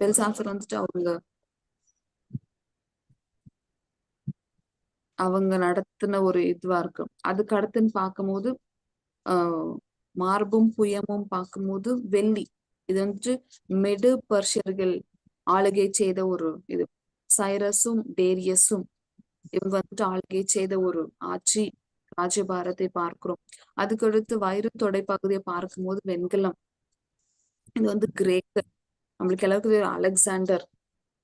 பெல்சாசர் வந்துட்டு அவங்க அவங்க நடத்தின ஒரு இதுவா இருக்கு. அதுக்கு அடுத்துன்னு பார்க்கும்போது ஆஹ் மார்பும் புயமும் பார்க்கும்போது வெள்ளி. இது வந்துட்டு மெடு பர்ஷியர்கள் ஆளுகை செய்த ஒரு இது. சைரஸும் டேரியஸும் இவங்க வந்துட்டு ஆளுகை செய்த ஒரு ஆட்சி ராஜபாரத்தை பார்க்கிறோம். அதுக்கடுத்து வயிறு தொடை பகுதியை பார்க்கும்போது வெண்கலம். இது வந்து கிரேக்க நம்மளுக்கு எல்லாருக்கும் தெரியும் அலெக்சாண்டர்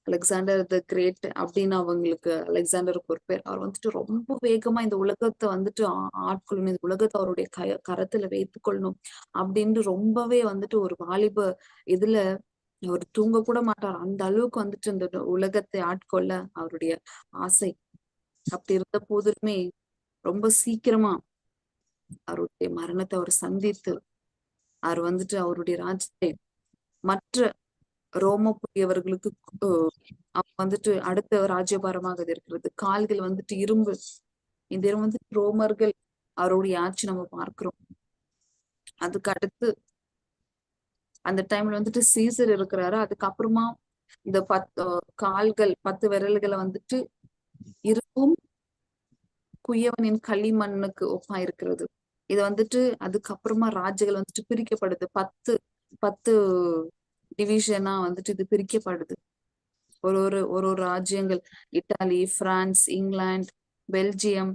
அலெக்சாண்டர் த கிரேட் அப்படின்னு அவங்களுக்கு அலெக்சாண்டருக்கு ஒரு பேர் அவர் வந்துட்டு ரொம்ப வேகமா இந்த உலகத்தை வந்துட்டு ஆட்கொள்ளணும். இந்த உலகத்தை அவருடைய க கரத்துல வைத்துக்கொள்ளணும் அப்படின்ட்டு ரொம்பவே வந்துட்டு ஒரு வாலிப இதுல அவர் தூங்க கூட மாட்டார். அந்த அளவுக்கு வந்துட்டு இந்த உலகத்தை ஆட்கொள்ள அவருடைய ஆசை. அப்படி இருந்த போதிலுமே ரொம்ப சீக்கிரமா அவருடைய மரணத்தை அவர் சந்தித்து அவர் வந்துட்டு அவருடைய ராஜ்யத்தை மற்ற ரோமபுரியவர்களுக்கு அவங்க வந்துட்டு அடுத்த ராஜ்யபாரமாக இருக்கிறது. கால்கள் வந்துட்டு இரும்பு. இந்த இரும்பு வந்து ரோமர்கள் அவருடைய ஆட்சி நம்ம பார்க்கிறோம். அதுக்கு அடுத்து அந்த டைம்ல வந்துட்டு சீசர் இருக்கிறாரு. அதுக்கப்புறமா இந்த பத் அஹ், கால்கள் பத்து விரல்களை வந்துட்டு இருக்கும் குயவனின் களிமண்ணுக்கு ஒப்பா இருக்கிறது. இது வந்துட்டு அதுக்கப்புறமா ராஜ்யங்கள் வந்துட்டு பிரிக்கப்படுது. பத்து பத்து டிவிஷனா வந்துட்டு இது பிரிக்கப்படுது. ஒரு ஒரு ஒரு ஒரு ராஜ்யங்கள். Italy France England Belgium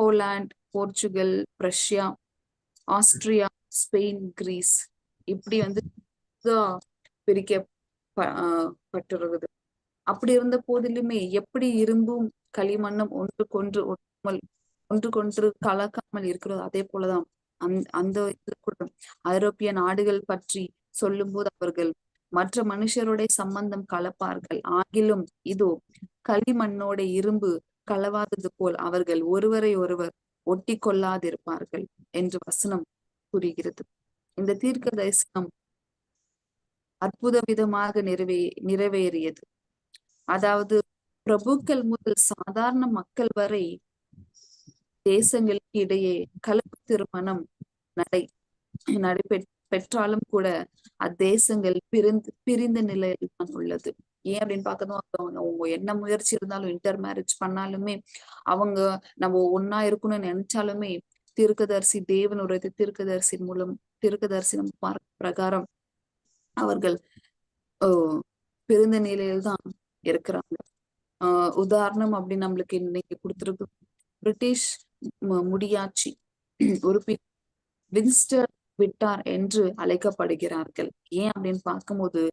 Poland Portugal Russia Austria Spain Greece. இப்படி வந்து பிரிக்க ப- ஆஹ் பட்டிருக்குது. அப்படி இருந்த போதிலுமே எப்படி இரும்பும் களிமண்ணும் ஒன்றுக்கொன்று ஒட்டாமல் ஒன்றுக்கொன்று கலக்காமல் இருக்கிறதோ அதே போலதான். அந்த அந்த இது கூட. ஐரோப்பிய நாடுகள் பற்றி சொல்லும்போது அவர்கள் மற்ற மனுஷருடைய சம்பந்தம் கலப்பார்கள். ஆகிலும் இதோ களிமண்ணோட இரும்பு கலவாதது போல் அவர்கள் ஒருவரை ஒருவர் ஒட்டி கொள்ளாதிருப்பார்கள் என்று வசனம் கூறுகிறது. இந்த தீர்க்க தரிசனம் அற்புத விதமாக நிறைவே நிறைவேறியது. அதாவது பிரபுக்கள் முதல் சாதாரண மக்கள் வரை தேசங்களுக்கு இடையே கலப்பு திருமணம் நடை நடைபெற்ற பெற்றாலும் கூட அத்தேசங்கள் பிரிந்து பிரிந்த நிலையில் தான் உள்ளது. ஏன் அப்படின்னு பார்க்கணும்? அவங்க அவங்க என்ன முயற்சி இருந்தாலும் இன்டர் மேரேஜ் பண்ணாலுமே அவங்க நம்ம ஒன்னா இருக்கணும்னு நினைச்சாலுமே தீர்க்கதரிசி தேவனுடைய உரைத்த மூலம் தீர்க்கதரிசி பார்க்க பிரகாரம் அவர்கள் ஆஹ் பிரிந்த நிலையில் தான் இருக்கிறாங்க. ஆஹ் உதாரணம் அப்படி நம்மளுக்கு இன்னைக்கு கொடுத்துருக்கு பிரிட்டிஷ் முடியாட்சி உறுப்பினர் வின்ஸ்டர் விட்டார் என்று அழைக்கப்படுகிறார்கள். ஏன் அப்படின்னு பார்க்கும்போது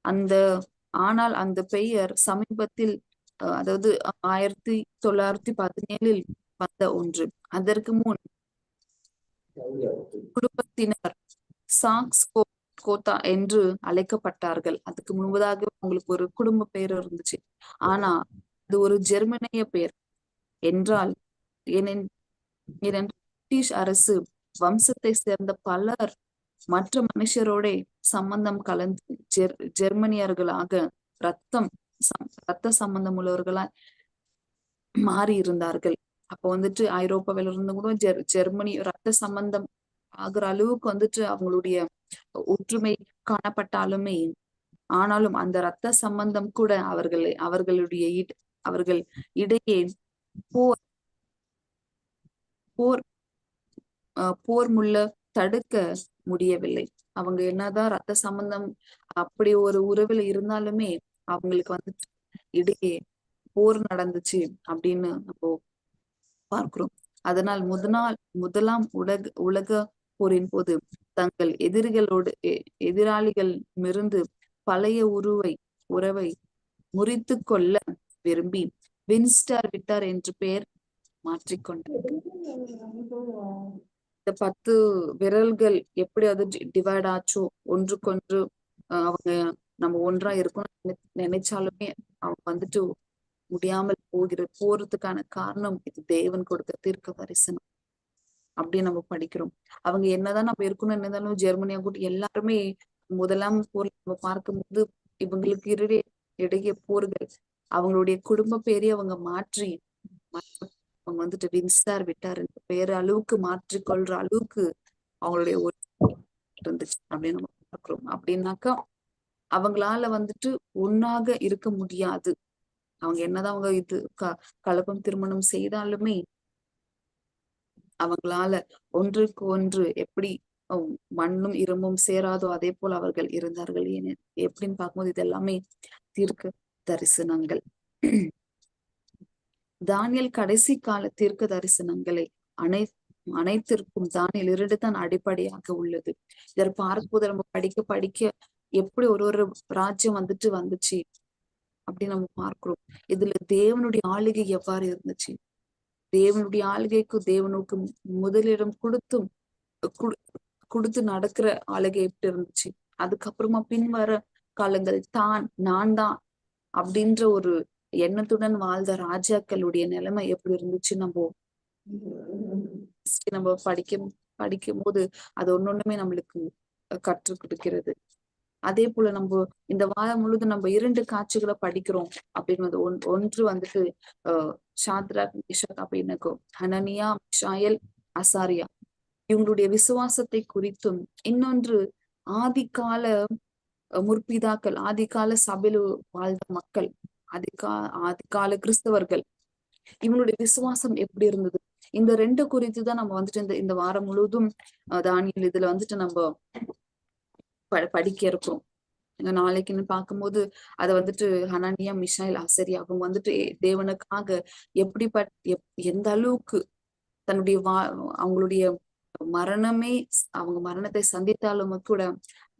அந்த ஆனால் அந்த பெயர் சமீபத்தில் அதாவது ஆயிரத்தி தொள்ளாயிரத்தி பதினேழில் வந்த ஒன்று. அதற்கு முன் குடும்பத்தினர் சாக்ஸ் கோத்தா என்று அழைக்கப்பட்டார்கள். அதுக்கு முன்பதாக உங்களுக்கு ஒரு குடும்ப பெயர் இருந்துச்சு. ஆனா அது ஒரு ஜெர்மனிய பெயர். என்றால் ஏனென்- பிரிட்டிஷ் அரசு வம்சத்தை சேர்ந்த பலர் மற்ற மனுஷரோட சம்பந்தம் கலந்து ஜெர் ஜெர்மனியர்களாக ரத்தம் சம்- ரத்த சம்பந்தம் உள்ளவர்களா மாறி இருந்தார்கள். அப்போ வந்துட்டு ஐரோப்பாவில இருந்து கூட ஜெர் ஜெர்மனி ரத்த சம்பந்தம் ஆகுற அளவுக்கு வந்துட்டு அவங்களுடைய ஒற்றுமை காணப்பட்டாலுமே ஆனாலும் அந்த ரத்த சம்பந்தம் கூட அவர்களை அவர்களுடைய இட- அவர்கள் இடையே போர் போர் போர் முள்ள தடுக்க முடியவில்லை. அவங்க என்னதான் ரத்த சம்பந்தம் அப்படி ஒரு உறவுல இருந்தாலுமே அவங்களுக்கு வந்து இடையே போர் நடந்துச்சு அப்படின்னு நம்ம பார்க்கிறோம். அதனால் முதனால் முதலாம் உலக உலக போரின் போது தங்கள் எதிரிகளோடு எ- எதிராளிகள் மிருந்து பழைய உருவை உறவை முறித்து கொள்ள விரும்பி வின்ஸ்டார் விட்டார் என்று பெயர் மாற்றிக்கொண்டார் இந்த பத்து விரல்கள் எப்படி அது டிவைட் ஆச்சோ? ஒன்றுக்கொன்று அவங்க நம்ம ஒன்றா இருக்கணும் நினைச்சாலுமே அவங்க வந்துட்டு முடியாமல் போகிற போறதுக்கான காரணம் இது. தேவன் கொடுத்த தீர்க்க தரிசனம் அப்படி நம்ம படிக்கிறோம். அவங்க என்னதான் நம்ம இருக்கணும் என்னதாலும் ஜெர்மனியா கூட எல்லாருமே முதலாம் போர்ல நம்ம பார்க்கும்போது இவங்களுக்கு இடையே இடையே போர்கள். அவங்களுடைய குடும்ப பேரே அவங்க மாற்றி அவங்க வந்துட்டு வின்ஸ்டார் விட்டார். என்ற அளவுக்கு மாற்றிக்கொள்ற அளவுக்கு அவங்களுடைய ஒரு இருந்துச்சு அப்படின்னு நம்ம பார்க்கிறோம். அப்படின்னாக்கா அவங்களால வந்துட்டு ஒன்னாக இருக்க முடியாது. அவங்க என்னதான் அவங்க இது க கலப்பம் திருமணம் செய்தாலுமே அவங்களால ஒன்றுக்கு ஒன்று எப்படி மண்ணும் இரும்பும் சேராதோ அதே போல் அவர்கள் இருந்தார்கள். என எப்படின்னு பார்க்கும்போது இது எல்லாமே தீர்க்க தரிசனங்கள். தானியல் கடைசி கால தீர்க்க தரிசனங்களை அனை அனைத்திற்கும் தானியல் இரண்டு தான் அடிப்படையாக உள்ளது. இதை பார்க்கும்போது நம்ம படிக்க படிக்க எப்படி ஒரு ஒரு ராஜ்யம் வந்துட்டு வந்துச்சு அப்படின்னு நம்ம பார்க்கிறோம். இதுல தேவனுடைய ஆளுகை எவ்வாறு இருந்துச்சு? தேவனுடைய ஆளுகைக்கு தேவனுக்கு முதலிடம் கொடுத்தும் கொடுத்து நடக்கிற ஆளுகை எப்படி இருந்துச்சு? அதுக்கப்புறமா பின்வர காலங்கள் தான் நான் தான் அப்படின்ற ஒரு எண்ணத்துடன் வாழ்ந்த ராஜாக்களுடைய நிலைமை எப்படி இருந்துச்சு நம்ம நம்ம படிக்க படிக்கும் போது அது ஒன்னொண்ணுமே நம்மளுக்கு கற்றுக் கொடுக்கிறது. அதே போல நம்ம இந்த வாரம் முழுதும் நம்ம இரண்டு காட்சிகளை படிக்கிறோம் அப்படின்னு ஒன் ஒன்று வந்துட்டு அஹ் சாத்ரா மிஷாக் அப்படின்னு ஹனனியா மிஷாயல் அசாரியா. இவங்களுடைய விசுவாசத்தை குறித்தும் இன்னொன்று ஆதிகால முற்பிதாக்கள் ஆதிகால சபையில் வாழ்ந்த மக்கள் அதிகா ஆதிகால கிறிஸ்தவர்கள். இவங்களுடைய விசுவாசம் எப்படி இருந்தது? இந்த ரெண்டு குறித்து தான் நம்ம வந்துட்டு இந்த இந்த வாரம் முழுவதும் தானியல் இதுல வந்துட்டு நம்ம படிக்க இருக்கோம் நாளைக்குன்னு பார்க்கும்போது அதை வந்துட்டு ஹனானியா மிஷாயில் ஆசரி அவங்க வந்துட்டு தேவனுக்காக எப்படிப்பட் எந்த அளவுக்கு தன்னுடைய வா அவங்களுடைய மரணமே அவங்க மரணத்தை சந்தித்தாலும் கூட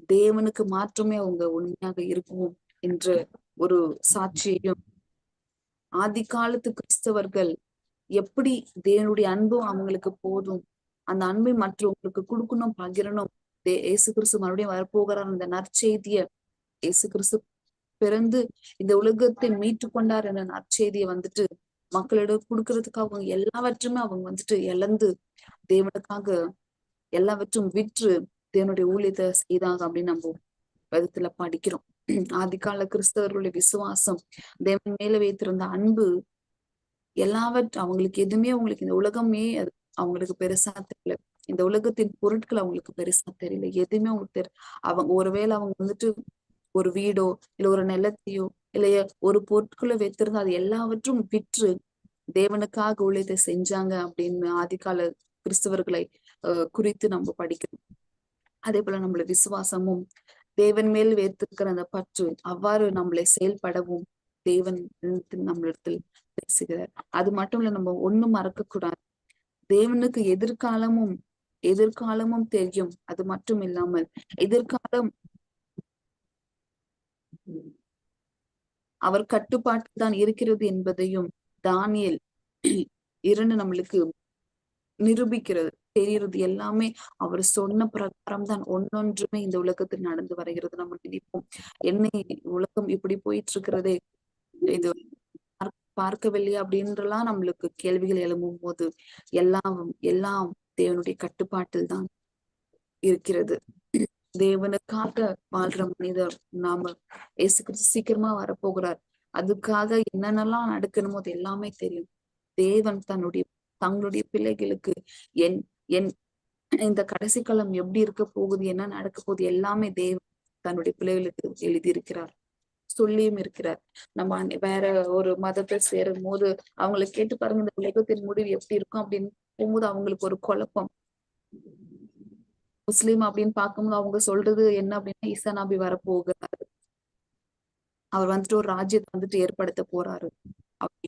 தேவனுக்கு மாற்றமே அவங்க உண்மையாக இருக்கும் என்று ஒரு சாட்சியையும் ஆதி காலத்து கிறிஸ்தவர்கள் எப்படி தேவனுடைய அன்பும் அவங்களுக்கு போதும் அந்த அன்பை மற்றவங்களுக்கு கொடுக்கணும் பகிரணும் ஏசு கிறிஸ்து மறுபடியும் வரப்போகிறார் அந்த நற்செய்திய ஏசு கிறிஸ்து பிறந்து இந்த உலகத்தை மீட்டு கொண்டார் என்ற நற்செய்தியை வந்துட்டு மக்களிடம் கொடுக்கறதுக்கு அவங்க எல்லாவற்றுமே அவங்க வந்துட்டு இழந்து தேவனுக்காக எல்லாவற்றும் விற்று தேவனுடைய ஊழியத்தை செய்தாங்க அப்படின்னு நம்ம விதத்துல படிக்கிறோம். ஆதிகால கிறிஸ்தவர்களுடைய விசுவாசம் தேவன் மேல வைத்திருந்த அன்பு எல்லாவற்றும் அவங்களுக்கு எதுவுமே அவங்களுக்கு இந்த உலகமே அவங்களுக்கு பெருசா தெரியல. இந்த உலகத்தின் பொருட்கள் அவங்களுக்கு பெருசா தெரியல. எதுவுமே அவங்களுக்கு தெரியல அவங்க ஒருவேளை அவங்க வந்துட்டு ஒரு வீடோ இல்ல ஒரு நிலத்தையோ இல்லைய ஒரு பொருட்களை வைத்திருந்தா அது எல்லாவற்றும் விற்று தேவனுக்காக ஊழியத்தை செஞ்சாங்க அப்படின்னு ஆதிகால கிறிஸ்தவர்களை குறித்து நம்ம படிக்கணும் அதே போல நம்மள விசுவாசமும் தேவன் மேல் வைத்திருக்கிற அந்த பற்று அவ்வாறு நம்மளை செயல்படவும் தேவன் நம்மளிடத்தில் பேசுகிறார். அது மட்டும் இல்ல நம்ம ஒண்ணும் மறக்க கூடாது தேவனுக்கு எதிர்காலமும் எதிர்காலமும் தெரியும். அது மட்டும் இல்லாமல் எதிர்காலம் அவர் கட்டுப்பாட்டில் தான் இருக்கிறது என்பதையும் தானியல் இரண்டு நம்மளுக்கு நிரூபிக்கிறது. தெரியறது எல்லாமே அவர் சொன்ன பிரகாரம் தான் ஒன்னொன்றுமே இந்த உலகத்தில் நடந்து வருகிறது. நம்ம நினைப்போம் என்ன உலகம் இப்படி போயிட்டு இருக்கிறதே இது பார்க்கவில்லையா? அப்படின்றலாம் நம்மளுக்கு கேள்விகள் எழும்பும் போது எல்லாம் எல்லாம் தேவனுடைய கட்டுப்பாட்டில் தான் இருக்கிறது. தேவனுக்காக வாழ்ற மனிதர் நாம ஏசு கிறிஸ்து சீக்கிரமா வரப்போகிறார். அதுக்காக என்னென்னலாம் நடக்கணுமோ அது எல்லாமே தெரியும். தேவன் தன்னுடைய தங்களுடைய பிள்ளைகளுக்கு என் என் இந்த கடைசி காலம் எப்படி இருக்க போகுது என்ன நடக்க போகுது எல்லாமே தேவன் தன்னுடைய பிள்ளைகளுக்கு எழுதியிருக்கிறார். சொல்லியும் இருக்கிறார். நம்ம வேற ஒரு மதத்தை சேரும் போது அவங்களை கேட்டு பாருங்க இந்த உலகத்தின் முடிவு எப்படி இருக்கும் அப்படின்னு போகும்போது அவங்களுக்கு ஒரு குழப்பம். முஸ்லீம் அப்படின்னு பார்க்கும்போது அவங்க சொல்றது என்ன அப்படின்னா ஈசா நபி வரப்போகிறாரு. அவர் வந்துட்டு ஒரு ராஜ்யத்தை வந்துட்டு ஏற்படுத்த போறாரு.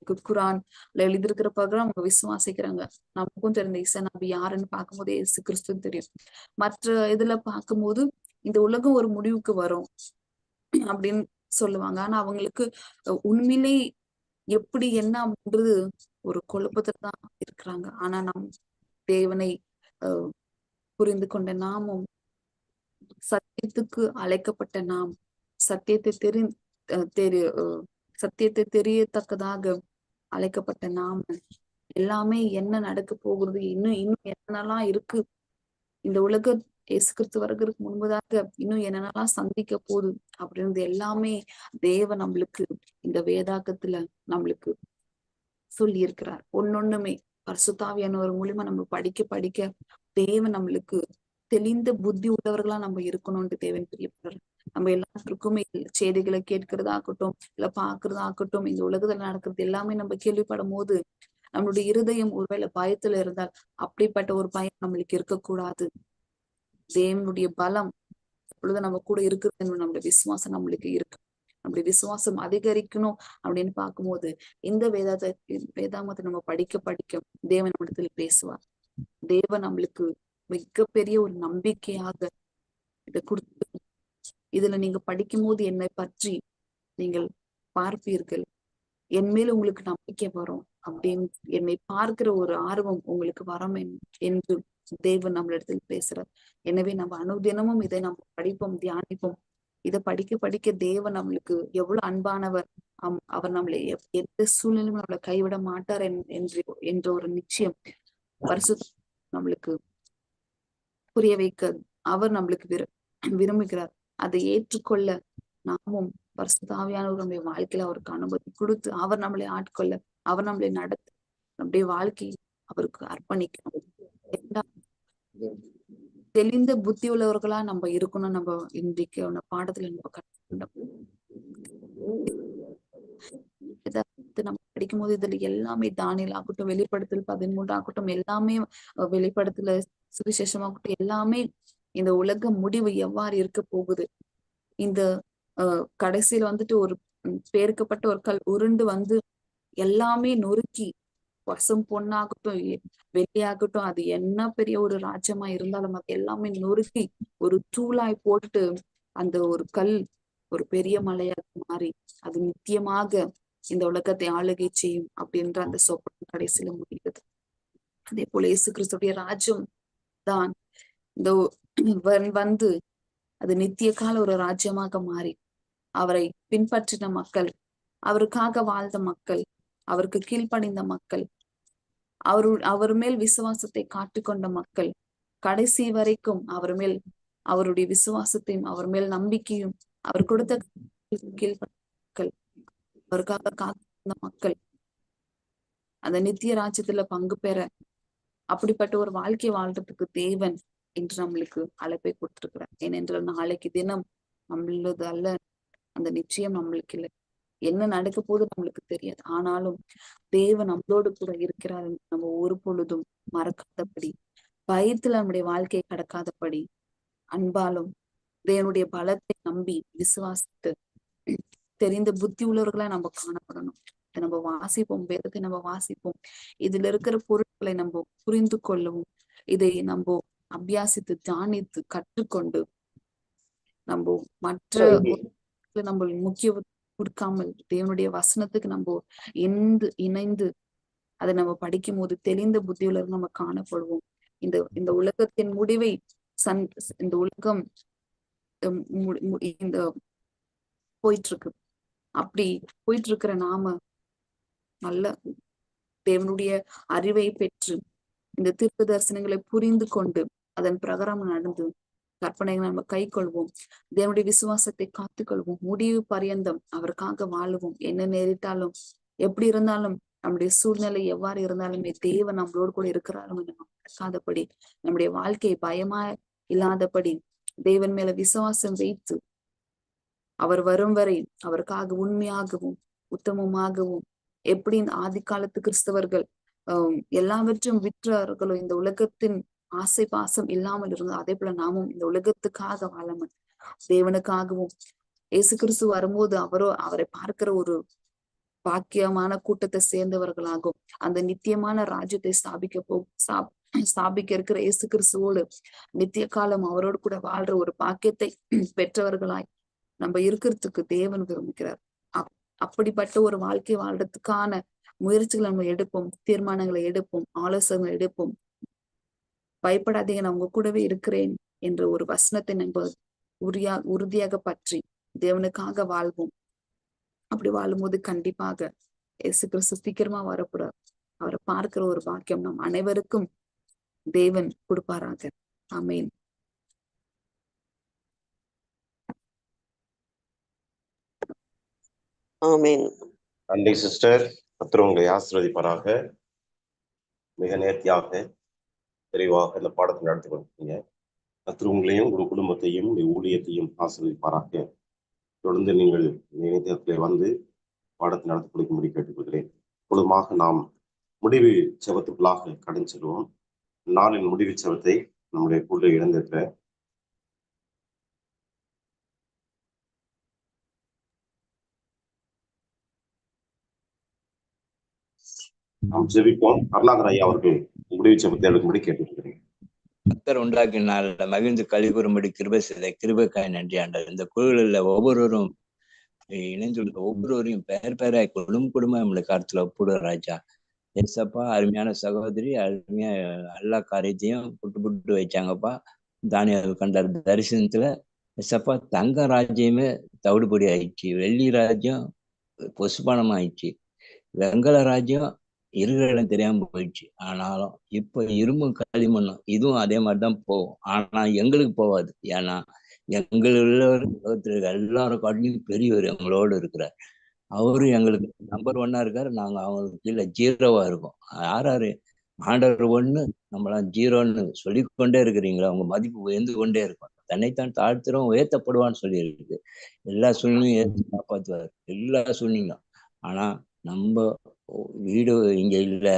அவங்களுக்கு குரான்ல எழுதியிருக்கிற பிரகாரம் அவங்க விசுவாசிக்கிறாங்க. நமக்கும் தெரிந்த இசை நபி யாருன்னு பார்க்கும்போது இயேசு கிறிஸ்துன்னு தெரியும். மற்ற இதுல பார்க்கும்போது இந்த உலகம் ஒரு முடிவுக்கு வரும் அப்படின்னு சொல்லுவாங்க. ஆனா அவங்களுக்கு உண்மையிலே எப்படி என்ன அப்படின்றது ஒரு குழப்பத்துல தான் இருக்கிறாங்க. ஆனா நம் தேவனை புரிந்து கொண்ட நாமும் சத்தியத்துக்கு அழைக்கப்பட்ட நாம் சத்தியத்தை தெரி தெரிய சத்தியத்தை தெரியத்தக்கதாக அழைக்கப்பட்ட நாம. எல்லாமே என்ன நடக்க போகிறது இன்னும் இன்னும் என்னென்னலாம் இருக்கு? இந்த உலக இயேசு கிறிஸ்து வருகிறதுக்கு முன்பதாக இன்னும் என்னென்னலாம் சந்திக்க போகுது அப்படின்றது எல்லாமே தேவ நம்மளுக்கு இந்த வேதாக்கத்துல நம்மளுக்கு சொல்லி இருக்கிறார் ஒன்னொண்ணுமே. ஒரு மூலியமா நம்ம படிக்க படிக்க தேவன் நம்மளுக்கு தெளிந்த புத்தி உள்ளவர்களா நம்ம இருக்கணும்னு தேவன் பிரியப்படுறார். நம்ம எல்லாருக்குமே செய்திகளை கேட்கிறதாகட்டும் இல்ல பாக்குறதாகட்டும் இந்த உலகத்துல நடக்கிறது எல்லாமே நம்ம கேள்விப்படும் போது நம்மளுடைய இருதயம் ஒருவேளை பயத்துல இருந்தால் அப்படிப்பட்ட ஒரு பயம் நம்மளுக்கு இருக்கக்கூடாது. தேவனுடைய பலம் எப்பொழுது நம்ம கூட இருக்கிறது நம்மளுடைய விசுவாசம் நம்மளுக்கு இருக்கு. நம்முடைய விசுவாசம் அதிகரிக்கணும் அப்படின்னு பார்க்கும்போது இந்த வேதாத வேதாமத்தை நம்ம படிக்க படிக்க தேவன் நம்மிடத்துல பேசுவார். தேவன் நம்மளுக்கு மிகப்பெரிய ஒரு நம்பிக்கையாக இதை கொடுத்து இதுல நீங்க படிக்கும் போது என்னை பற்றி நீங்கள் பார்ப்பீர்கள். என் மேல உங்களுக்கு நம்பிக்கை வரும் அப்படின்னு என்னை பார்க்கிற ஒரு ஆர்வம் உங்களுக்கு வரும் என்று தேவன் நம்மளிடத்தில் பேசுறார். எனவே நம்ம அனுதினமும் இதை நம்ம படிப்போம் தியானிப்போம். இதை படிக்க படிக்க தேவன் நம்மளுக்கு எவ்வளவு அன்பானவர். அவர் நம்மளை எந்த சூழ்நிலையும் நம்மளை கைவிட மாட்டார் என்று என்ற ஒரு நிச்சயம் பரிசு நம்மளுக்கு புரிய வைக்க அவர் நம்மளுக்கு விரு விரும்புகிறார். அதை ஏற்றுக்கொள்ள நாமும் பரிசுத்தாவியானவர் நம்முடைய வாழ்க்கையில அவருக்கு அனுமதி கொடுத்து அவர் நம்மளை ஆட்கொள்ள அவர் நம்மளை நடத்த நம்முடைய வாழ்க்கையை அவருக்கு அர்ப்பணிக்கணும். தெளிந்த புத்தி உள்ளவர்களா நம்ம இருக்கணும். நம்ம இன்றைக்கு பாடத்துல நம்ம கற்றுக்கொண்டோம் நம்ம படிக்கும் போது இதுல எல்லாமே தானியல் ஆகட்டும் வெளிப்படுத்தல் பதிமூன்று ஆகட்டும் எல்லாமே வெளிப்படுத்தல சுவிசேஷமாகட்டும் எல்லாமே இந்த உலக முடிவு எவ்வாறு இருக்க போகுது? இந்த கடைசியில வந்துட்டு ஒரு பேருக்கப்பட்ட ஒரு கல் உருண்டு வந்து எல்லாமே நொறுக்கி பசும் பொண்ணாகட்டும் வெள்ளியாகட்டும் அது என்ன பெரிய ஒரு ராஜ்யமா இருந்தாலும் அது எல்லாமே நொறுக்கி ஒரு தூளாய் போட்டுட்டு அந்த ஒரு கல் ஒரு பெரிய மலையாக மாறி அது நித்தியமாக இந்த உலகத்தை ஆளுகை செய்யும் அப்படின்ற அந்த சொப்பனம் கடைசியில முடிகிறது. அதே போல இயேசு கிறிஸ்துடைய ராஜ்யம் தான். இந்த வந்து அது நித்திய கால ஒரு ராஜ்யமாக மாறி அவரை பின்பற்றின மக்கள் அவருக்காக வாழ்ந்த மக்கள் அவருக்கு கீழ்ப்பணிந்த மக்கள் அவரு அவர் மேல் விசுவாசத்தை காட்டிக்கொண்ட மக்கள் கடைசி வரைக்கும் அவர் மேல் அவருடைய விசுவாசத்தையும் அவர் மேல் நம்பிக்கையும் அவர் கொடுத்த மக்கள் அவருக்காக காத்திருந்த மக்கள் அந்த நித்திய ராஜ்யத்துல பங்கு பெற அப்படிப்பட்ட ஒரு வாழ்க்கை வாழ்றதுக்கு தேவன் என்று நம்மளுக்கு அழைப்பை கொடுத்திருக்கிறார். ஏனென்றால் நாளைக்கு தினம் நம்மளது அல்ல அந்த நிச்சயம் நம்மளுக்கு இல்லை. என்ன நடக்க போது நம்மளுக்கு தெரியாது. ஆனாலும் தேவன் நம்மளோடு கூட இருக்கிறார். நம்ம ஒரு பொழுதும் மறக்காதபடி பயத்துல நம்முடைய வாழ்க்கையை கடக்காதபடி அன்பாலும் தேவனுடைய பலத்தை நம்பி விசுவாசித்து தெரிந்த புத்தி உள்ளவர்களா நம்ம காணப்படணும். இதை நம்ம வாசிப்போம் வேதத்தை நம்ம வாசிப்போம். இதுல இருக்கிற பொருட்களை நம்ம புரிந்து கொள்ளவும் இதை நம்ம அபியாசித்து தியானித்து கற்றுக்கொண்டு நம்ம மற்ற நம்ம முக்கிய கொடுக்காமல் தேவனுடைய வசனத்துக்கு நம்ம எந்து இணைந்து அதை நம்ம படிக்கும் போது தெளிந்த புத்தியுள்ள நம்ம காணப்படுவோம். இந்த இந்த உலகத்தின் முடிவை சன் இந்த உலகம் இந்த போயிட்டு இருக்கு அப்படி போயிட்டு இருக்கிற நாம நல்ல தேவனுடைய அறிவை பெற்று இந்த தீர்க்க தரிசனங்களை புரிந்து கொண்டு அதன் பிரகாரம் நடந்து கற்பனை நம்ம கை கொள்வோம் தேவனுடைய விசுவாசத்தை காத்துக்கொள்வோம். முடிவு பரியந்தம் அவருக்காக வாழுவோம். என்ன நேரிட்டாலும் எப்படி இருந்தாலும் நம்முடைய சூழ்நிலை எவ்வாறு இருந்தாலுமே தேவன் நம்மளோடு கூட இருக்கிறாரும் மறக்காதபடி நம்முடைய வாழ்க்கை பயமா இல்லாதபடி தேவன் மேல விசுவாசம் வைத்து அவர் வரும் வரை அவருக்காக உண்மையாகவும் உத்தமமாகவும் எப்படி இந்த ஆதி காலத்து கிறிஸ்தவர்கள் ஆஹ் எல்லாவற்றும் விற்றார்களோ இந்த உலகத்தின் ஆசை பாசம் இல்லாமல் இருந்தோம் அதே போல நாமும் இந்த உலகத்துக்காக வாழாமல் தேவனுக்காகவும். இயேசு கிறிஸ்து வரும்போது அவரோ அவரை பார்க்கிற ஒரு பாக்கியமான கூட்டத்தை சேர்ந்தவர்களாகும் அந்த நித்தியமான ராஜ்யத்தை ஸ்தாபிக்க போ ஸ்தாபிக்க இருக்கிற இயேசு கிறிஸ்துவோடு நித்திய காலம் அவரோடு கூட வாழ்ற ஒரு பாக்கியத்தை பெற்றவர்களாய் நம்ம இருக்கிறதுக்கு தேவன் விரும்புகிறார். அப் அப்படிப்பட்ட ஒரு வாழ்க்கை வாழ்றதுக்கான முயற்சிகளை நம்ம எடுப்போம் தீர்மானங்களை எடுப்போம் ஆலோசனைகளை எடுப்போம். பயப்படாதீங்க நான் உங்க கூடவே இருக்கிறேன் என்ற ஒரு வசனத்தை நம்ம உரியா உறுதியாக பற்றி தேவனுக்காக வாழ்வோம். அப்படி வாழும்போது கண்டிப்பாக இயேசு கிறிஸ்து சீக்கிரமா வரக்கூடாது அவரை பார்க்கிற ஒரு பாக்கியம் நம் அனைவருக்கும் தேவன் கொடுப்பாராக. அமேன் ஆமேன். நன்றி சிஸ்டர். கத்திர உங்களை ஆசிர்வதிப்பாராக. மிக நேர்த்தியாக தெளிவாக இந்த பாடத்தை நடத்தி கொடுத்தீங்க. கத்திர உங்களையும் உங்கள் குடும்பத்தையும் உங்கள் ஊழியத்தையும் ஆசிரியப்பாராக தொடர்ந்து நீங்கள் இணையதளத்தில் வந்து பாடத்தை நடத்தி கொடுக்கும்படி கேட்டுக்கொள்கிறேன். பொழுதுமாக நாம் முடிவு செவத்துக்குள்ளாக கடந்து செல்வோம். நாளின் முடிவு செவத்தை நம்முடைய கூட இழந்திருக்கிற நாம் ஜெபிப்போம். அருணாகர் ஐயா அவர்கள் முடிவு சபத்தை எடுக்கும்படி கேட்டுக்கொள்கிறேன். கத்தர் உண்டாக்கிய நாள்ல மகிழ்ந்து கழிவுறும்படி கிருபை செய்த கிருபைக்காய் நன்றி ஆண்டவர். இந்த குழுவில் ஒவ்வொருவரும் இணைந்துள்ள ஒவ்வொருவரையும் பெயர் பெயராய் குடும்ப குடும்பம் நம்மளுடைய கருத்துல ஒப்புடுற ராஜா. எஸ்அப்பா அருமையான சகோதரி அருமையா எல்லா காரியத்தையும் புட்டு புட்டு வச்சாங்கப்பா. தானியல் கண்ட தரிசனத்துல எஸ்அப்பா தங்க ராஜ்யமே தவிடுபடி ஆயிடுச்சு. வெள்ளி ராஜ்யம் பொசுபானம் ஆயிடுச்சு. வெங்கல ராஜ்யம் இருக்கிற இடம் தெரியாம போயிடுச்சு. ஆனாலும் இப்ப இரும்பும் களிமண்ணும் இதுவும் அதே மாதிரிதான் போகும். ஆனா எங்களுக்கு போகாது. ஏன்னா எங்களுள்ளவர் உலகத்துல எல்லாரும் காட்டிலும் பெரியவர் எங்களோடு இருக்கிறார். அவரும் எங்களுக்கு நம்பர் ஒன்னா இருக்காரு. நாங்க அவங்களுக்கு கீழே ஜீரோவா இருக்கோம். யாராரு ஆண்டவர் ஒண்ணு நம்மளாம் ஜீரோன்னு சொல்லிக்கொண்டே இருக்கிறீங்களா? அவங்க மதிப்பு உயர்ந்து கொண்டே இருக்கும். தன்னைத்தான் தாழ்த்துறோம் உயர்த்தப்படுவான்னு சொல்லி இருக்கு எல்லா சூழ்நிலையும் ஏற்று காப்பாற்றுவார் எல்லா சூழ்நிலையும். ஆனா நம்ம வீடு இங்க இல்ல.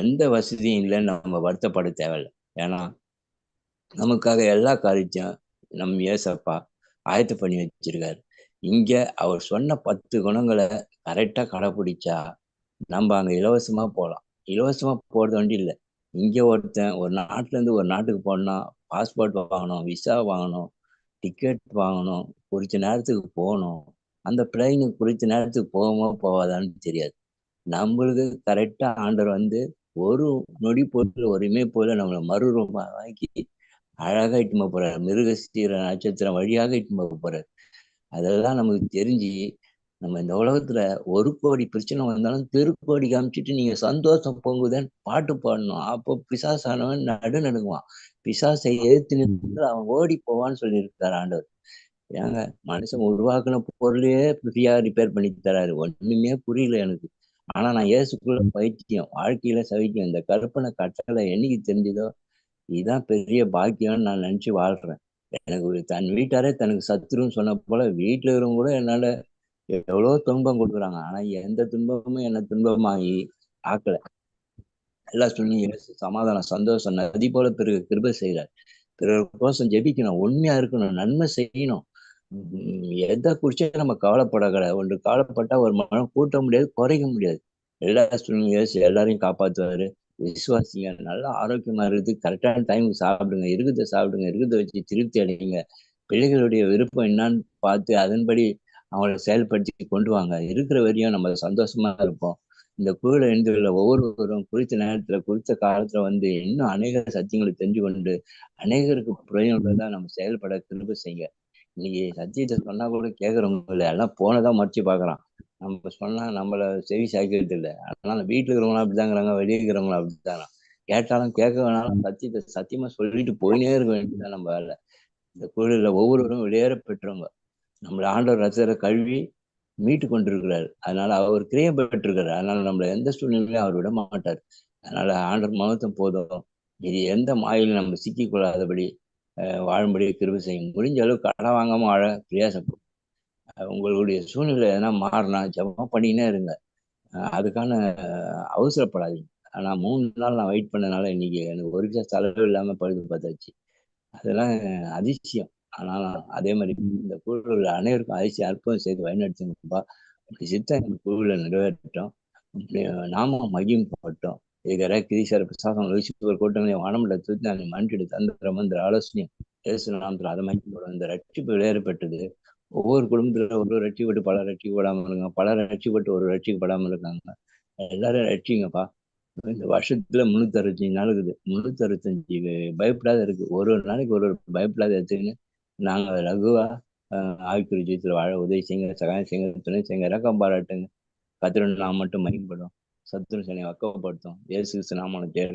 எந்த வசதியும் இல்லைன்னு நம்ம வருத்தப்பட தேவையில்லை. ஏன்னா நமக்காக எல்லா காரியத்தையும் நம் ஏசப்பா ஆயத்த பண்ணி வச்சிருக்காரு. இங்க அவர் சொன்ன பத்து குணங்களை கரெக்டா கடைப்பிடிச்சா நம்ம அங்க இலவசமா போகலாம் இலவசமா போறது வண்டி இல்லை. இங்க ஒருத்தன் ஒரு நாட்டுல இருந்து ஒரு நாட்டுக்கு போனா பாஸ்போர்ட் வாங்கணும் விசா வாங்கணும் டிக்கெட் வாங்கணும் குறித்த நேரத்துக்கு போகணும். அந்த பிளைனுக்கு குறித்த நேரத்துக்கு போகுமோ போவாதான்னு தெரியாது. நம்மளுக்கு கரெக்டா ஆண்டவர் வந்து ஒரு நொடி பொருள் ஒரு இமை போல நம்மளை மறுரூபமாக்கி அழகா இட்டுமா போறாரு. மிருகசீர நட்சத்திரம் வழியாக இட்டுமா போறாரு. அதெல்லாம் நமக்கு தெரிஞ்சு நம்ம இந்த உலகத்துல ஒரு கோடி பிரச்சனை வந்தாலும் திருக்கோடி காமிச்சிட்டு நீங்க சந்தோஷம் பொங்குதேன்னு பாட்டு பாடணும். அப்போ பிசாசானவன் நடு நடுங்குவான். பிசாசை எதிர்த்து நின்று அவன் ஓடி போவான்னு சொல்லியிருக்காரு ஆண்டவர். ஏங்க மனுஷன் உருவாக்குன பொருளையே ஃப்ரீயா ரிப்பேர் பண்ணி தராரு. ஒண்ணுமே புரியல எனக்கு. ஆனா நான் ஏசுக்குள்ள பைத்தியம் வாழ்க்கையில சவிக்கும் இந்த கற்பனை கட்டளை என்னைக்கு தெரிஞ்சதோ இதுதான் பெரிய பாக்கியம்னு நான் நினைச்சு வாழ்றேன். எனக்கு தன் வீட்டாரே தனக்கு சத்துருன்னு சொன்ன போல வீட்டுல இருக்கிறவங்க கூட என்னால எவ்வளவு துன்பம் கொடுக்குறாங்க. ஆனா எந்த துன்பமும் என்ன துன்பமாகி ஆக்கல. எல்லா சொல்லி சமாதானம் சந்தோஷம். நதி போல பிறகு கிருபை செய்யறாரு பிறர் கோசம் ஜெபிக்கணும் உண்மையா இருக்கணும் நன்மை செய்யணும். எதை குறிச்சு நம்ம கவலைப்படக்கூட ஒன்று கவலைப்பட்டா ஒரு மனம் கூட்ட முடியாது குறைக்க முடியாது. எல்லா சூழ்நிலையும் எல்லாரையும் காப்பாத்துவாரு. விசுவாசிங்க நல்லா ஆரோக்கியமா இருக்குது கரெக்டான டைமுக்கு சாப்பிடுங்க. இருக்குத சாப்பிடுங்க. இருக்குத வச்சு திருப்தி அடைங்க. பிள்ளைகளுடைய விருப்பம் என்னன்னு பார்த்து அதன்படி அவங்களை செயல்படுத்தி கொண்டு வாங்க. இருக்கிற வரையும் நம்ம சந்தோஷமா இருப்போம். இந்த குழுல எழுந்துள்ள ஒவ்வொருவரும் குறித்த நேரத்துல குறித்த காலத்துல வந்து இன்னும் அநேக சத்தியங்களை தெரிஞ்சு கொண்டு அநேகருக்கு பிரயோஜனத்தை நம்ம செயல்பட திரும்ப செய்யுங்க. இன்னைக்கு சத்தியத்தை சொன்னா கூட கேட்கறவங்க இல்லை. எல்லாம் போனதான் மறைச்சு பாக்குறான். நம்ம சொன்னா நம்மள செவி சாய்க்கிறது இல்லை. அதனால வீட்டுல இருக்கிறவங்களும் அப்படிதாங்கிறாங்க வெளியே இருக்கிறவங்களும் அப்படித்தாங்க கேட்டாலும் கேட்க வேணாலும் சத்தியத்தை சத்தியமா சொல்லிட்டு போயினே இருக்க வேண்டியதுதான் நம்ம வேலை. இந்த குழுல ஒவ்வொருவரும் வெளியேற பெற்றவங்க. நம்மள ஆண்டவர் ரசரை கழுவி மீட்டு கொண்டிருக்கிறார். அதனால அவர் கிரியை பெற்றிருக்கிறார். அதனால நம்மள எந்த சூழ்நிலையும் அவர் விட மாட்டார். அதனால ஆண்டவர் மகத்தம் போதும். இது எந்த மாயிலும் நம்ம சிக்கிக்கொள்ளாதபடி வாழும்படி கிருபி செய்யும். முடிஞ்ச அளவு கடன் வாங்காம வாழ பிரயாசப்படும். உங்களுடைய சூழ்நிலை எதனா மாறினா ஜபம் பண்ணினே இருங்க. அதுக்கான அவசரப்படாதீங்க. ஆனால் மூணு நாள் நான் வெயிட் பண்ணனால இன்னைக்கு எனக்கு ஒரு செலவு இல்லாமல் பழுது பார்த்தாச்சு. அதெல்லாம் அதிசயம். ஆனால் அதே மாதிரி இந்த குழுவில் அனைவருக்கும் அதிசயம் அற்புதம் செய்து வழிநடத்துங்கப்பா. சித்தம் எங்கள் குழுவில் நிறைவேற்றோம் நாம மகிம் பட்டோம் இதுவரை கிரீஸ்வர பிரசாதம் ஒரு கூட்டங்களை வானமண்ட தூத்தி நான் மன்றிடு தந்திர மந்திர ஆலோசனையும் இயேசு நாமத்தில் அதை மகிழ்ச்சியோட இந்த ரட்சிப்பு வேறுபட்டது. ஒவ்வொரு குடும்பத்துல ஒரு ரட்சிப்பட்டு பல ரட்சிக்கப்படாமல் இருக்காங்க. பல ரட்சிப்பட்டு ஒரு ரட்சிக்கப்படாமல் இருக்காங்க. எல்லாரும் ரட்சிங்கப்பா. இந்த வருஷத்துல முன்னூத்தி அறுபத்தஞ்சு நாள் இருக்குது. முன்னூத்தி அறுபத்தஞ்சு பயப்படாத இருக்கு. ஒரு ஒரு நாளைக்கு ஒரு ஒரு பயப்படாத எடுத்துக்கின்னு நாங்க லகுவா ஆய்க்குறி ஜீவத்தில் வாழ உதவி செய்யுங்க. சகாயம் செய்யுங்க. துணை செய்யுங்க. இறக்கம் பாராட்டுங்க. கத்திரன் நான் மட்டும் மயன்படும் சத்துரு சனை வக்கப்படுத்தும். இயேசு நாமனுக்கு